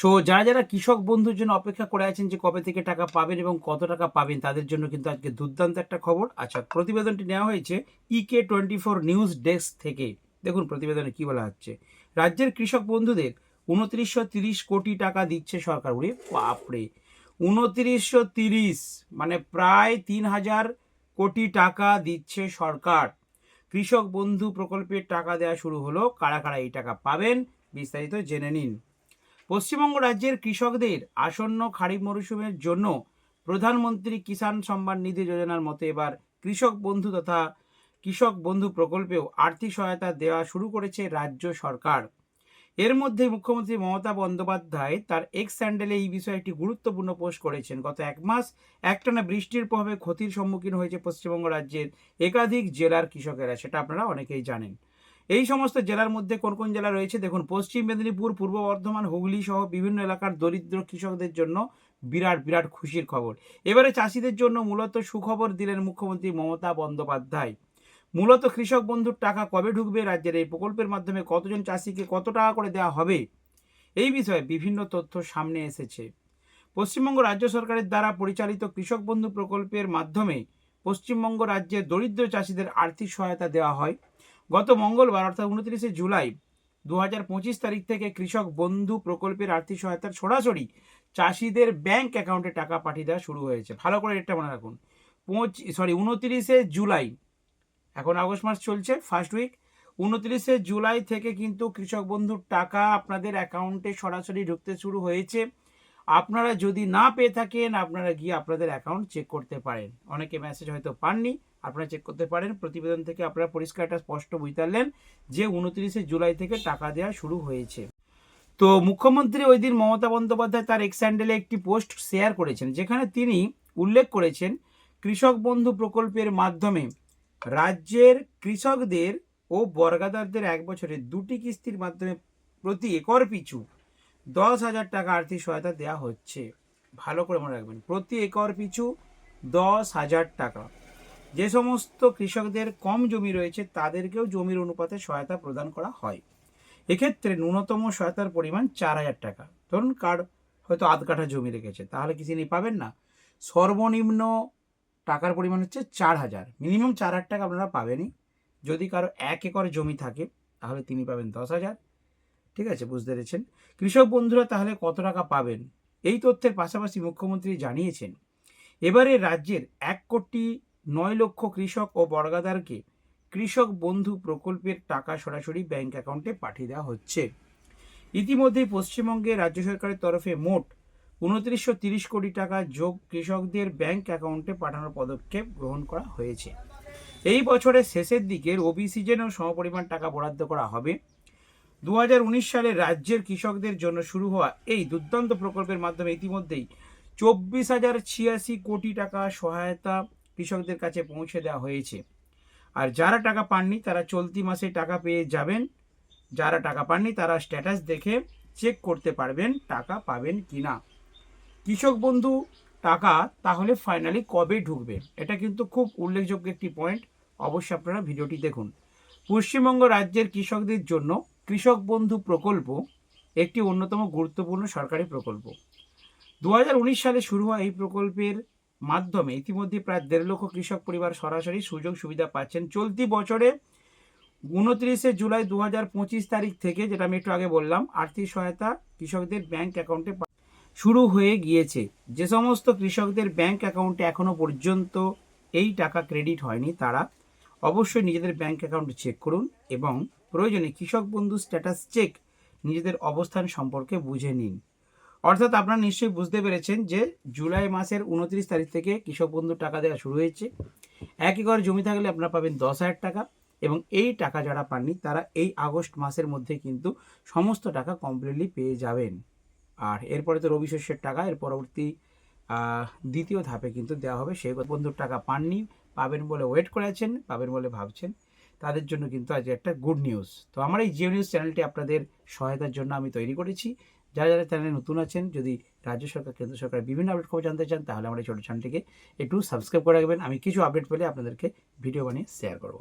So যারা যারা কৃষক বন্ধুর জন্য অপেক্ষা করে আছেন যে কবে থেকে টাকা পাবেন এবং কত টাকা পাবেন, তাদের জন্য কিন্তু আজকে দুর্দান্ত একটা খবর। আচ্ছা প্রতিবেদনটি নেওয়া হয়েছে EK twenty four news desk থেকে। দেখুন প্রতিবেদনে কি বলা হচ্ছে। রাজ্যের কৃষক বন্ধুদের উনত্রিশশো তিরিশ কোটি টাকা দিচ্ছে সরকার। উড়ে বাপরে! উনত্রিশশো তিরিশ মানে প্রায় তিন হাজার কোটি টাকা দিচ্ছে সরকার। কৃষক বন্ধু প্রকল্পের টাকা দেওয়া শুরু হলো। কারা কারা এই টাকা পাবেন, বিস্তারিত জেনে নিন। পশ্চিমবঙ্গ রাজ্যের কৃষকদের আসন্ন খারিফ মরশুমের জন্য প্রধানমন্ত্রী কিষাণ সম্মান নিধি যোজনার মতে এবার কৃষক বন্ধু তথা কৃষক বন্ধু প্রকল্পেও আর্থিক সহায়তা দেওয়া শুরু করেছে রাজ্য সরকার। এর মধ্যে মুখ্যমন্ত্রী মমতা বন্দ্যোপাধ্যায় তার এক্স স্যান্ডেলে এই বিষয়ে একটি গুরুত্বপূর্ণ পোস্ট করেছেন। গত এক মাস একটানা বৃষ্টির প্রভাবে ক্ষতির সম্মুখীন হয়েছে পশ্চিমবঙ্গ রাজ্যের একাধিক জেলার কৃষকেরা, সেটা আপনারা অনেকেই জানেন। এই সমস্ত জেলার মধ্যে কোন কোন জেলা রয়েছে? দেখুন, পশ্চিম মেদিনীপুর, পূর্ব বর্ধমান, হুগলি সহ বিভিন্ন এলাকার দরিদ্র কৃষকদের জন্য বিরাট বিরাট খুশির খবর। এবারে চাষিদের জন্য মূলত সুখবর দিলেন মুখ্যমন্ত্রী মমতা বন্দ্যোপাধ্যায়। মূলত কৃষক বন্ধুর টাকা কবে ঢুকবে? রাজ্যের এই প্রকল্পের মাধ্যমে কতজন চাষিকে কত টাকা করে দেওয়া হবে? এই বিষয়ে বিভিন্ন তথ্য সামনে এসেছে। পশ্চিমবঙ্গ রাজ্য সরকারের দ্বারা পরিচালিত কৃষক বন্ধু প্রকল্পের মাধ্যমে পশ্চিমবঙ্গ রাজ্যের দরিদ্র চাষিদের আর্থিক সহায়তা দেওয়া হয়। গত মঙ্গলবার, অর্থাৎ উনত্রিশে জুলাই দু হাজার পঁচিশ তারিখ থেকে কৃষক বন্ধু প্রকল্পের আর্থিক সহায়তার সরাসরি চাষিদের ব্যাংক অ্যাকাউন্টে টাকা পাঠিয়ে দেওয়া শুরু হয়েছে। ভালো করে এটা মনে রাখুন। পঁচ সরি উনত্রিশে জুলাই। এখন আগস্ট মাস চলছে ফার্স্ট উইক উনত্রিশে জুলাই থেকে কিন্তু কৃষক বন্ধুর টাকা আপনাদের অ্যাকাউন্টে সরাসরি ঢুকতে শুরু হয়েছে। আপনারা যদি না পেয়ে থাকেন, আপনারা গিয়ে আপনাদের অ্যাকাউন্ট চেক করতে পারেন। অনেকে মেসেজ হয়তো পাননি, আপনারা চেক করতে পারেন। প্রতিবেদন থেকে আপনারা পরিষ্কার একটা স্পষ্ট বুঝতে যে উনত্রিশে জুলাই থেকে টাকা দেওয়া শুরু হয়েছে। তো মুখ্যমন্ত্রী ওই দিন মমতা বন্দ্যোপাধ্যায় তার এক্স হ্যান্ডেলে একটি পোস্ট শেয়ার করেছেন, যেখানে তিনি উল্লেখ করেছেন, কৃষক বন্ধু প্রকল্পের মাধ্যমে রাজ্যের কৃষকদের ও বর্গাদারদের এক বছরে দুটি কিস্তির মাধ্যমে প্রতি একর পিছু দশ হাজার টাকা আর্থিক সহায়তা দেওয়া হচ্ছে। ভালো করে মনে রাখবেন, প্রতি একর পিছু দশ হাজার টাকা। যে সমস্ত কৃষকদের কম জমি রয়েছে, তাদেরকেও জমির অনুপাতে সহায়তা প্রদান করা হয়। এক্ষেত্রে ন্যূনতম সহায়তার পরিমাণ চার হাজার টাকা। ধরুন কার হয়তো আধ কাঠা জমি রেখেছে, তাহলে কি তিনি পাবেন না? সর্বনিম্ন টাকার পরিমাণ হচ্ছে চার হাজার। মিনিমাম চার হাজার টাকা আপনারা পাবেনই। যদি কারও এক একর জমি থাকে, তাহলে তিনি পাবেন দশ হাজার। ঠিক আছে, বুঝতে পেরেছেন? কৃষক বন্ধুরা তাহলে কত টাকা পাবেন? এই তথ্যের পাশাপাশি মুখ্যমন্ত্রী জানিয়েছেন, এবারে রাজ্যের এক কোটি নয় লক্ষ কৃষক ও বর্গাদারকে কৃষক বন্ধু প্রকল্পের টাকা সরাসরি ব্যাংক অ্যাকাউন্টে পাঠিয়ে দেওয়া হচ্ছে। ইতিমধ্যেই পশ্চিমবঙ্গে রাজ্য সরকারের তরফে মোট উনত্রিশশো তিরিশ কোটি টাকা যোগ কৃষকদের ব্যাংক অ্যাকাউন্টে পাঠানোর পদক্ষেপ গ্রহণ করা হয়েছে। এই বছরের শেষের দিকে ওবি সিজনেও সমপরিমাণ টাকা বরাদ্দ করা হবে দু হাজার উনিশ সালে রাজ্যের কৃষকদের জন্য শুরু হওয়া এই দুর্দান্ত প্রকল্পের মাধ্যমে ইতিমধ্যেই চব্বিশ হাজার ছিয়াশি কোটি টাকা সহায়তা কৃষকদের কাছে পৌঁছে দেওয়া হয়েছে। আর যারা টাকা পাননি, তারা চলতি মাসে টাকা পেয়ে যাবেন। যারা টাকা পাননি, তারা স্ট্যাটাস দেখে চেক করতে পারবেন টাকা পাবেন কি না কৃষক বন্ধু, টাকা তাহলে ফাইনালি কবে ঢুকবে? এটা কিন্তু খুব উল্লেখযোগ্য একটি পয়েন্ট অবশ্যই আপনারা ভিডিওটি দেখুন। পশ্চিমবঙ্গ রাজ্যের কৃষকদের জন্য কৃষক বন্ধু প্রকল্প একটি অন্যতম গুরুত্বপূর্ণ সরকারি প্রকল্প। দু হাজার উনিশ সালে শুরু হওয়া এই প্রকল্পের মাধ্যমে ইতিমধ্যে প্রায় দেড় লক্ষ কৃষক পরিবার সরাসরি সুযোগ সুবিধা পাচ্ছেন। চলতি বছরে উনত্রিশে জুলাই দু হাজার পঁচিশ তারিখ থেকে, যেটা আমি একটু আগে বললাম, আর্থিক সহায়তা কৃষকদের ব্যাংক অ্যাকাউন্টে শুরু হয়ে গিয়েছে। যে সমস্ত কৃষকদের ব্যাংক অ্যাকাউন্টে এখনও পর্যন্ত এই টাকা ক্রেডিট হয়নি, তারা অবশ্যই নিজেদের ব্যাংক অ্যাকাউন্ট চেক করুন এবং প্রয়োজনে কৃষক বন্ধু স্ট্যাটাস চেক নিজেদের অবস্থান সম্পর্কে বুঝে নিন। অর্থাৎ আপনারা নিশ্চয়ই বুঝতে পেরেছেন যে জুলাই মাসের উনত্রিশ তারিখ থেকে কৃষক বন্ধু টাকা দেওয়া শুরু হয়েছে। এক একর জমি থাকলে আপনারা পাবেন দশ হাজার টাকা এবং এই টাকা যারা পাননি তারা এই আগস্ট মাসের মধ্যে কিন্তু সমস্ত টাকা কমপ্লিটলি পেয়ে যাবেন। আর এরপরে তো রবি শস্যের টাকা, এর পরবর্তী দ্বিতীয় ধাপে কিন্তু দেওয়া হবে সেই বন্ধুর টাকা পাননি, পাবেন বলে ওয়েট করে আছেন পাবেন বলে ভাবছেন। তাদের জন্য কিন্তু আজ একটা গুড নিউজ তো আমার এই জিও নিউজ চ্যানেলটি আপনাদের সহায়তার জন্য আমি তৈরি করেছি। যারা যারা চ্যানেলে নতুন আছেন, যদি রাজ্য সরকার, কেন্দ্র সরকার বিভিন্ন আপডেট খবর জানতে চান, তাহলে আমার এই ছোটো চ্যানেলটিকে একটু সাবস্ক্রাইব করে রাখবেন। আমি কিছু আপডেট পেলে আপনাদেরকে ভিডিও বানিয়ে শেয়ার করব।